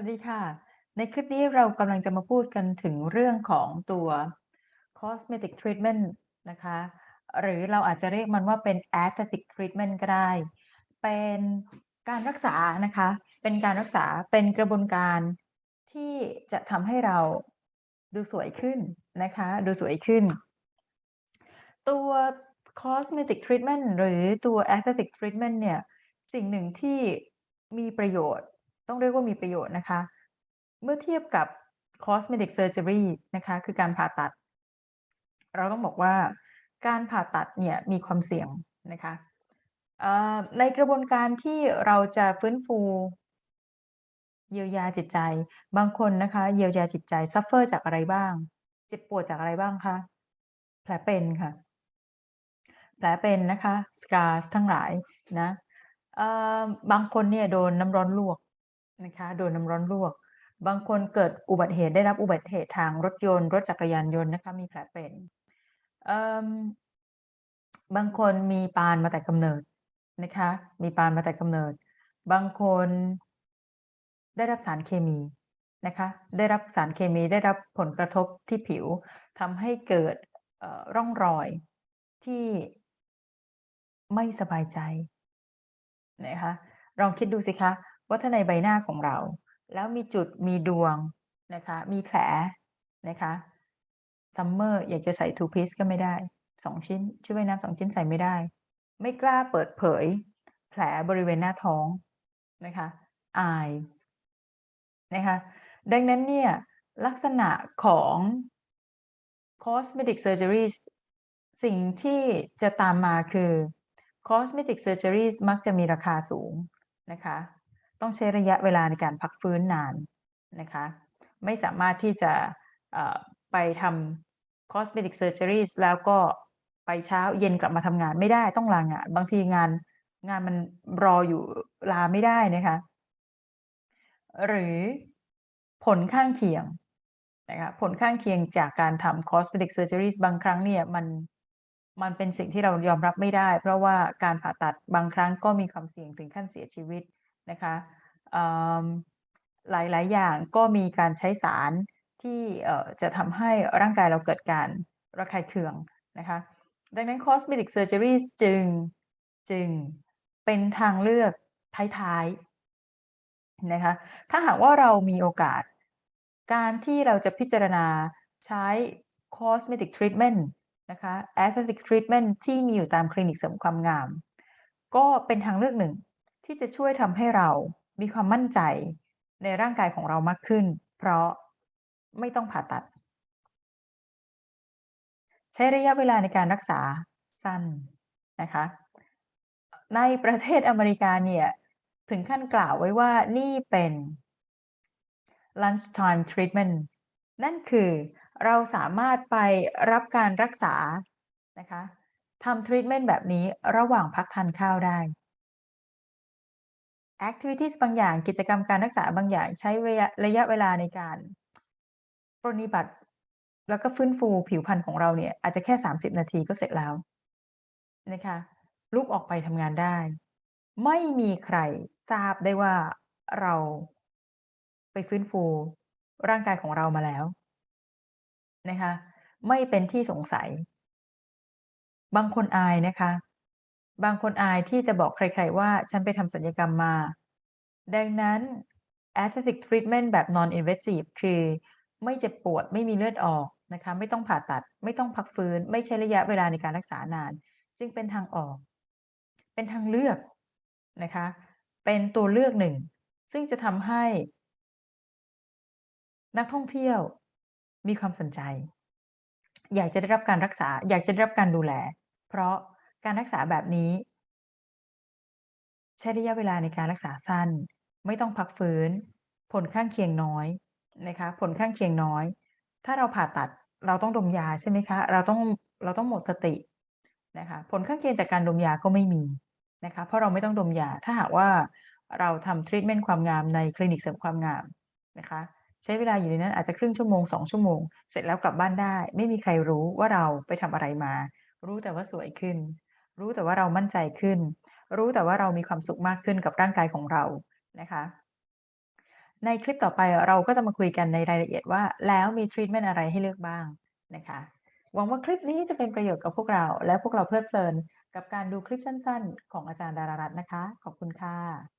สวัสดีค่ะ ในคลิปนี้เรากำลังจะมาพูดกันถึงเรื่องของตัว cosmetic treatment นะคะ หรือเราอาจจะเรียกมันว่าเป็น aesthetic treatment ก็ได้ เป็นการรักษานะคะ เป็นการรักษาเป็นกระบวนการที่จะทำให้เราดูสวยขึ้นนะคะ ดูสวยขึ้น ตัว cosmetic treatment หรือตัว aesthetic treatment เนี่ย สิ่งหนึ่งที่มีประโยชน์ ต้องเรียกว่ามีประโยชน์นะคะ เมื่อเทียบกับ cosmetic surgery นะคะ คือการผ่าตัด เราต้องบอกว่าการผ่าตัดเนี่ยมีความเสี่ยงนะคะในกระบวนการที่เราจะฟื้นฟูเยียวยาจิตใจ บางคนนะคะ เยียวยาจิตใจ suffer จากอะไรบ้าง เจ็บปวดจากอะไรบ้างคะแผลเป็นค่ะ แผลเป็นนะคะ scars ทั้งหลายนะบางคนเนี่ยโดนน้ำร้อนลวก นะคะโดนน้ำร้อนลวก บางคนเกิดอุบัติเหตุได้รับอุบัติเหตุทางรถยนต์ รถจักรยานยนต์นะคะมีแผลเป็นบางคนมีปานมาแต่กำเนิดนะคะ มีปานมาแต่กำเนิด บางคนได้รับสารเคมีนะคะ ได้รับสารเคมีได้รับผลกระทบที่ผิวทำให้เกิดร่องรอยที่ไม่สบายใจนะคะลองคิดดูสิคะ ว่าถ้าในใบหน้าของเรา แล้วมีจุดมีดวงนะคะ มีแผลนะคะ Summer อยากจะใส่ Two Piece ก็ไม่ได้2ชิ้นชุดว่ายน้ำ2ชิ้นใส่ไม่ได้ ไม่กล้าเปิดเผย แผลบริเวณหน้าท้องนะคะ อายนะคะ ดังนั้นเนี่ยลักษณะของ cosmetic surgeries สิ่งที่จะตามมาคือ cosmetic surgeries มักจะมีราคาสูงนะคะ ต้องใช้ระยะเวลาในการพักฟื้นนานนะคะ ไม่สามารถที่จะไปทำ cosmetic surgeries แล้วก็ไปเช้าเย็นกลับมาทำงานไม่ได้ต้องลางาน บางทีงานงานมันรออยู่ลาไม่ได้นะคะ หรือผลข้างเคียงนะคะผลข้างเคียงจากการทำ cosmetic surgeries บางครั้งเนี่ยมันมันเป็นสิ่งที่เรายอมรับไม่ได้ เพราะว่าการผ่าตัดบางครั้งก็มีความเสี่ยงถึงขั้นเสียชีวิต นะคะหลาย ๆ อย่างก็มีการใช้สารที่จะทำให้ร่างกายเราเกิดการระคายเคืองนะคะ ดังนั้น cosmetic surgeries จึงจึงเป็นทางเลือกท้ายๆนะคะ ถ้าหากว่าเรามีโอกาส การที่เราจะพิจารณาใช้ cosmetic treatment นะคะ aesthetic treatment ที่มีอยู่ตามคลินิกเสริมความงาม ก็เป็นทางเลือกหนึ่ง ที่จะช่วยทำให้เรามีความมั่นใจในร่างกายของเรามากขึ้น เพราะไม่ต้องผ่าตัด ใช้ระยะเวลาในการรักษาสั้นนะคะ ในประเทศอเมริกาเนี่ย ถึงขั้นกล่าวไว้ว่านี่เป็น lunchtime treatment นั่นคือเราสามารถไปรับการรักษานะคะทำ treatment แบบนี้ระหว่างพักทานข้าวได้ activities บางอย่างกิจกรรมการรักษาบางอย่างใช้ระยะระยะเวลาในการปรนนิบัติ แล้วก็ฟื้นฟูผิวพรรณของเราเนี่ย อาจจะแค่ 30 นาทีก็เสร็จแล้วนะคะลุกออกไปทำงานได้ ไม่มีใครทราบได้ว่าเราไปฟื้นฟูร่างกายของเรามาแล้วนะคะ ไม่เป็นที่สงสัย บางคนอายนะคะ บางคนอายที่จะบอกใครๆว่าฉันไปทำศัลยกรรมมา ดังนั้น aesthetic treatment แบบ non-invasive คือไม่เจ็บปวดไม่มีเลือดออกนะคะไม่ต้องผ่าตัด ไม่ต้องพักฟื้น ไม่ใช้ระยะเวลาในการรักษานาน จึงเป็นทางออก เป็นทางเลือกนะคะ เป็นตัวเลือกหนึ่ง ซึ่งจะทำให้ นักท่องเที่ยวมีความสนใจ อยากจะได้รับการรักษา อยากจะได้รับการดูแล เพราะ การรักษาแบบนี้ ใช้ระยะเวลาในการรักษาสั้น ไม่ต้องพักฟื้น ผลข้างเคียงน้อยนะคะ ผลข้างเคียงน้อย ถ้าเราผ่าตัดเราต้องดมยาใช่ไหมคะ เราต้องเราต้องหมดสตินะคะผลข้างเคียงจากการดมยาก็ไม่มีนะคะเพราะเราไม่ต้องดมยาถ้าหากว่าเราทำ treatment ความงามในคลินิกเสริมความงามนะคะใช้เวลาอยู่ในนั้นอาจจะครึ่งชั่วโมง2ชั่วโมง เสร็จแล้วกลับบ้านได้ ไม่มีใครรู้ว่าเราไปทำอะไรมา รู้แต่ว่าสวยขึ้น รู้แต่ว่าเรามั่นใจขึ้น รู้แต่ว่าเรามีความสุขมากขึ้นกับร่างกายของเรานะคะ ในคลิปต่อไปเราก็จะมาคุยกันในรายละเอียดว่า แล้วมีทรีตเมนต์อะไรให้เลือกบ้างนะคะหวังว่าคลิปนี้จะเป็นประโยชน์กับพวกเรา และพวกเราเพลิดเพลิน กับการดูคลิปสั้นๆ ของอาจารย์ดารารัตน์นะคะ ขอบคุณค่ะ